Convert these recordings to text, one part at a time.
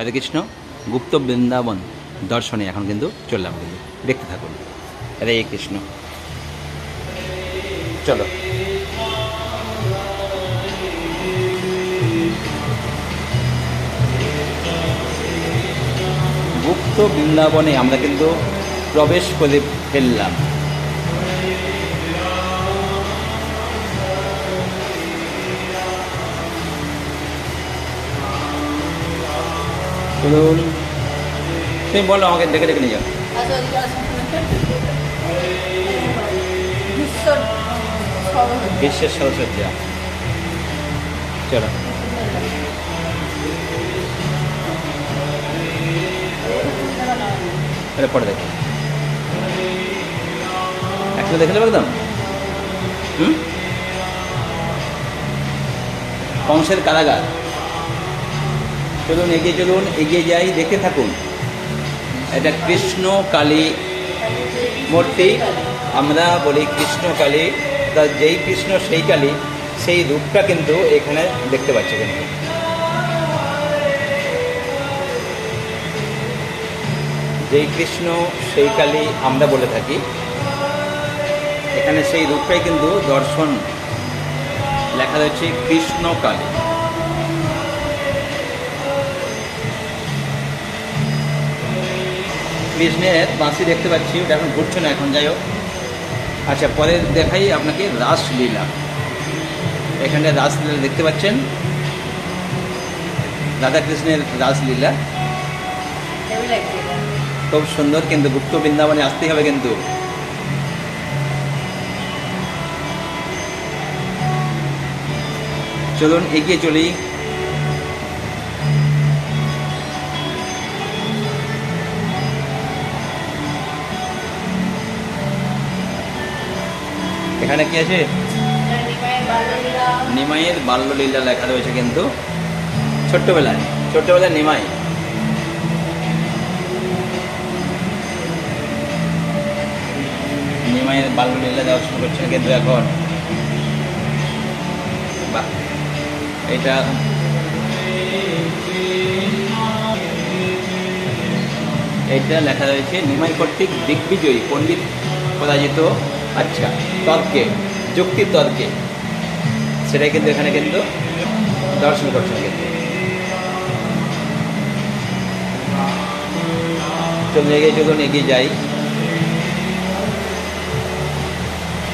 রাধে কৃষ্ণ গুপ্ত বৃন্দাবন দর্শনে এখন কিন্তু চললাম কিন্তু দেখতে থাকুন। হরে কৃষ্ণ। চলো। গুপ্ত বৃন্দাবনে আমরা কিন্তু প্রবেশ করে ফেললাম। চলুন তুমি বলো, আমাকে দেখে দেখে নিয়ে যাও। বিশ্বের সরস্বতী চলো। পরে দেখো। একসাথে দেখে নেব একদম? হুম? কংসের কারাগার। চলুন, এগিয়ে চলুন, এগিয়ে যাই, দেখতে থাকুন। এটা কৃষ্ণ কালী মূর্তি। আমরা বলি কৃষ্ণ কালী। তা যেই কৃষ্ণ, সেই কালী, সেই রূপটা কিন্তু এখানে দেখতে পাচ্ছি কিন্তু যেই কৃষ্ণ, সেই কালী আমরা বলে থাকি। এখানে সেই রূপটাই কিন্তু দর্শন লেখা রয়েছে কৃষ্ণ কালী কৃষ্ণের বাঁশি দেখতে পাচ্ছি, ওটা এখন ঘুরছে না এখন, যাই হোক। আচ্ছা পরে দেখাই আপনাকে রাসলীলা এখানে রাসলীলা দেখতে পাচ্ছেন? রাধাকৃষ্ণের রাসলীলা খুব সুন্দর কিন্তু, গুপ্ত বৃন্দাবনে আসতেই হবে কিন্তু। চলুন, এগিয়ে চলি। এখানে কি আছে নিমাইয়ের বাল্যলীলা। লেখা রয়েছে কিন্তু ছোট্টবেলায় ছোট্টবেলায় নিমাই নিমাইয়ের বাল্যলীলা দেওয়া শুরু করছেন কিন্তু এখন এটা এটা লেখা রয়েছে, নিমাই কর্তৃক দিগ্বিজয়ী পণ্ডিত পরাজিত আচ্ছা তর্কে যুক্তির তর্কে। সেটাই কিন্তু এখানে কিন্তু দর্শন করছেন কিন্তু। চলুন এগিয়ে চলুন এগিয়ে যাই।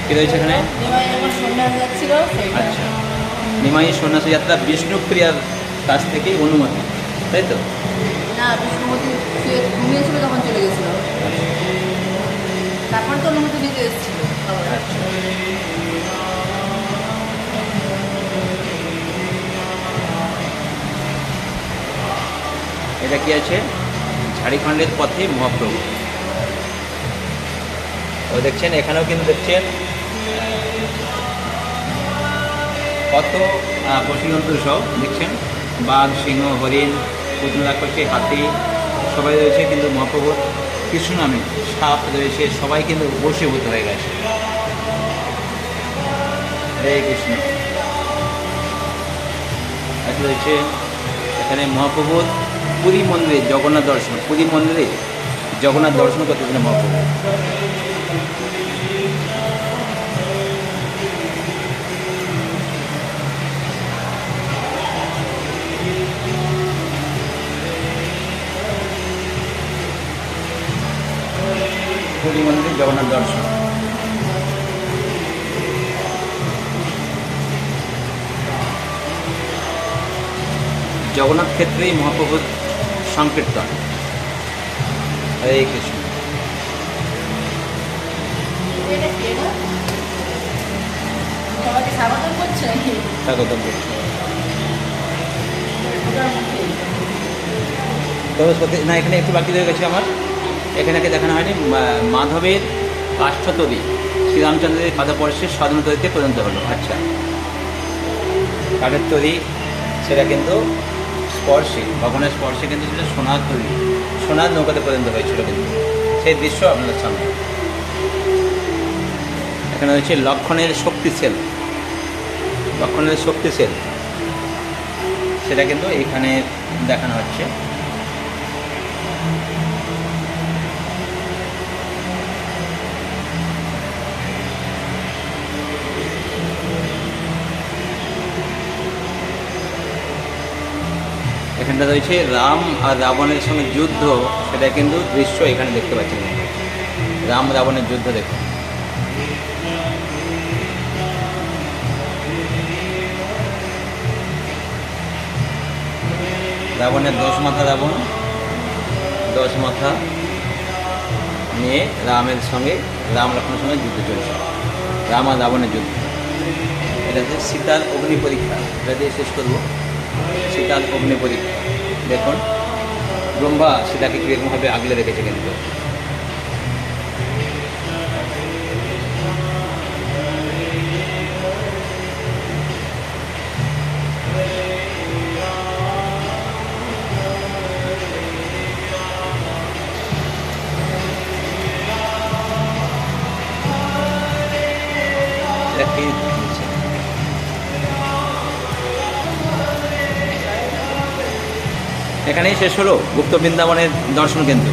কি রয়েছে এখানে? যখন। আচ্ছা। নিমাই সন্ন্যাসী যাত্রা বিষ্ণুপ্রিয়ার কাছ থেকে অনুমতি তাই তো? না, বিষ্ণুপতি ঘুমিয়েছিল তখন চলে গেছিল। তারপর তো অনুমতি নিতে এসেছিল। এটা কি আছে? ঝাড়খণ্ডের পথে মহাপ্রভু। ও দেখছেন, এখানেও কিন্তু দেখছেন। কত পশুজন্তু সব দেখছেন। বাঘ, সিংহ, হরিণ, পুতলা কষি হাতি, সবাই রয়েছে কিন্তু মহাপ্রভুর কৃষ্ণ নামে সাপ রয়েছে, সবাই কিন্তু বসীভূত হয়ে গেছে। হরে কৃষ্ণ। রয়েছে এখানে মহাপ্রভুর পুরী মন্দিরে জগন্নাথ দর্শন। পুরী মন্দিরে জগন্নাথ দর্শন করতেছিলেন মহাপ্রভু। পুরী মন্দিরে জগন্নাথ দর্শন। জগন্নাথ ক্ষেত্রেই মহাপ্রভুর সংকীর্তন। হরে কৃষ্ণ। স্বাগতম তবে না এখানে একটু বাকি রয়ে গেছে আমার। এখানেকে দেখানো হয়নি। মাধবের কাষ্ঠতরী শ্রীরামচন্দ্রের পাদপর্শের স্বাধীনতাতে পর্যন্ত হলো। আচ্ছা। কাঠের তৈরি সেটা কিন্তু স্পর্শে, ভগবানের স্পর্শে কিন্তু সেটা সোনার তৈরি, সোনার নৌকাতে পর্যন্ত হয়েছিল কিন্তু। সেই দৃশ্য আপনাদের সামনে। এখানে রয়েছে লক্ষণের শক্তি সেল। লক্ষণের শক্তি সেল। সেটা কিন্তু এখানে দেখানো হচ্ছে। এখানটা রয়েছে রাম আর রাবণের সঙ্গে যুদ্ধ, সেটা কিন্তু দৃশ্য এখানে দেখতে পাচ্ছেন রাম, রাবণের যুদ্ধ দেখুন। রাবণের দশ মাথা রাবণ, দশ মাথা নিয়ে রামের সঙ্গে, রাম লক্ষ্মণের সঙ্গে যুদ্ধ চলছে। রাম আর রাবণের যুদ্ধ। এটা হচ্ছে সীতার অগ্নি পরীক্ষা। এটা দিয়ে শেষ করব। সীতার অগ্নি পরীক্ষা দেখুন ব্রহ্মা সীতাকে কীরকমভাবে আগলে রেখেছে কিন্তু। এখানেই শেষ হলো গুপ্ত বৃন্দাবনের দর্শন কেন্দ্র।